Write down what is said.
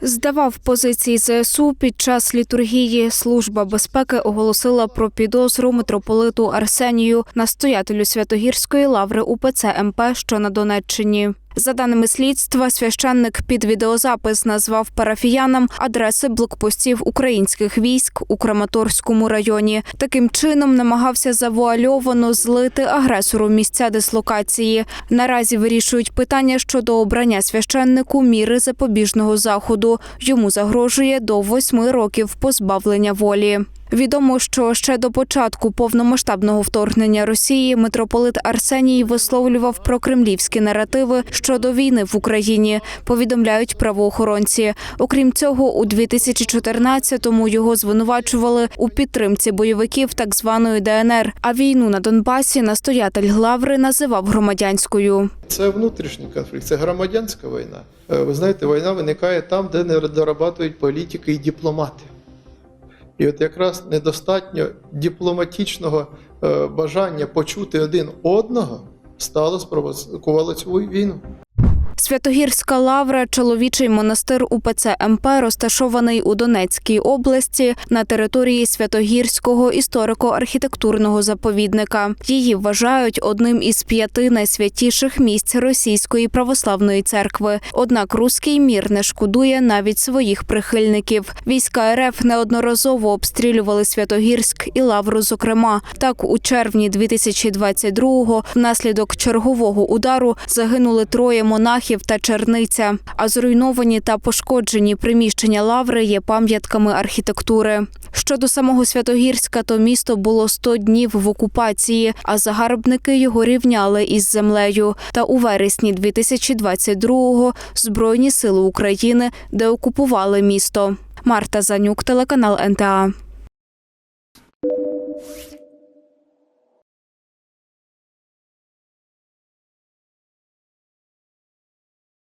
Здавав позиції ЗСУ під час літургії. Служба безпеки оголосила про підозру митрополиту Арсенію, настоятелю Святогірської лаври УПЦ МП, що на Донеччині. За даними слідства, священник під відеозапис назвав парафіянам адреси блокпостів українських військ у Краматорському районі. Таким чином намагався завуальовано злити агресору місця дислокації. Наразі вирішують питання щодо обрання священнику міри запобіжного заходу. Йому загрожує до восьми років позбавлення волі. Відомо, що ще до початку повномасштабного вторгнення Росії митрополит Арсеній висловлював прокремлівські наративи щодо війни в Україні. Повідомляють правоохоронці. Окрім цього, у 2014-му його звинувачували у підтримці бойовиків так званої ДНР. А війну на Донбасі настоятель Главри називав громадянською. Це внутрішній конфлікт, це громадянська війна. Е, Ви знаєте, війна виникає там, де не дорабатують політики і дипломати. І от якраз недостатньо дипломатичного е, бажання почути один одного стало спровокувало цю війну. Святогірська лавра, чоловічий монастир УПЦ МП, розташований у Донецькій області на території Святогірського історико-архітектурного заповідника. Її вважають одним із п'яти найсвятіших місць Російської православної церкви. Однак руський мір не шкодує навіть своїх прихильників. Війська РФ неодноразово обстрілювали Святогірськ і лавру. Зокрема, так у червні 2022-го внаслідок чергового удару загинули троє монахів та черниця. А зруйновані та пошкоджені приміщення лаври є пам'ятками архітектури. Щодо самого Святогірська, то місто було 100 днів в окупації, а загарбники його рівняли із землею. Та у вересні 2022-го Збройні сили України деокупували місто. Марта Занюк, телеканал НТА.